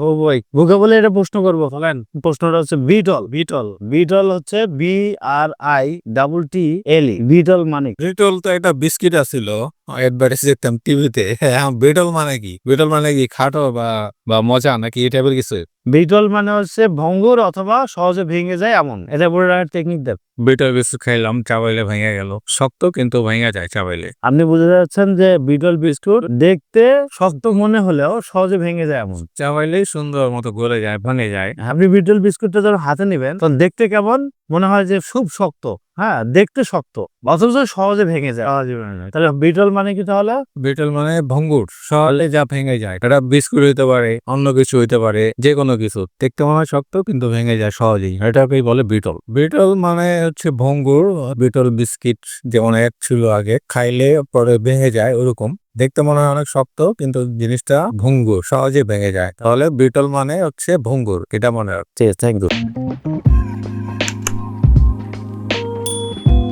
ও ভাই ভোকাবলে বলে এটা প্রশ্ন করব বলেন। প্রশ্নটা হচ্ছে বিটল। বিটল। বিটল হচ্ছে B R I double T L brittle মানে বিটল তো একটা বিস্কিট আছিল। অ্যাডভার্টাইজ দেখতাম টিভিতে হ্যাঁ বিটল মানে কি? বিটল মানে কি খাটো বা বা মজা নাকি এই টাইপের কিছু? বিটল মানে হচ্ছে ভঙ্গুর অথবা সহজে ভেঙে যায় এমন। এটা বলে টেকনিক দেব। বিটল বিস্কুট খাইলাম চাবাইলে ভেঙে গেল। শক্ত কিন্তু ভেঙে যায় চাবাইলে আপনি বুঝতে যাচ্ছেন যে বিটল বিস্কুট দেখতে শক্ত মনে হলেও সহজে ভেঙে যায় এমন। চাবাইলেই সুন্দর মতো গলে যায় ভেঙে যায়। আপনি বিটল বিস্কুটটা যখন হাতে নেবেন তখন দেখতে কেমন? মনে হয় যে খুব শক্ত। হ্যাঁ দেখতে শক্ত। অথচ সহজে ভেঙে যায়। সহজে। তাহলে বিটল মানে কি তাহলে? বিটল মানে ভঙ্গুর। সহলে যা ভেঙে যায়। এটা বিস্কুট হইতে পারে অন্য কিছু হইতে পারে যে কোনো কিছু। দেখতে মনে হয় শক্ত কিন্তু ভেঙে যায় সহজেই। এটাকেই বলে বিটল বিটল মানে হচ্ছে ভঙ্গুর বিটল বিস্কিট যেমন এক ছিল আগে খাইলে পরে ভেঙে যায় ওরকম। দেখতে মনে হয় অনেক শক্ত কিন্তু জিনিসটা ভঙ্গুর সহজে ভেঙে যায়। তাহলে বিটল মানে হচ্ছে ভঙ্গুর এটা মনে আছে থ্যাংক ইউ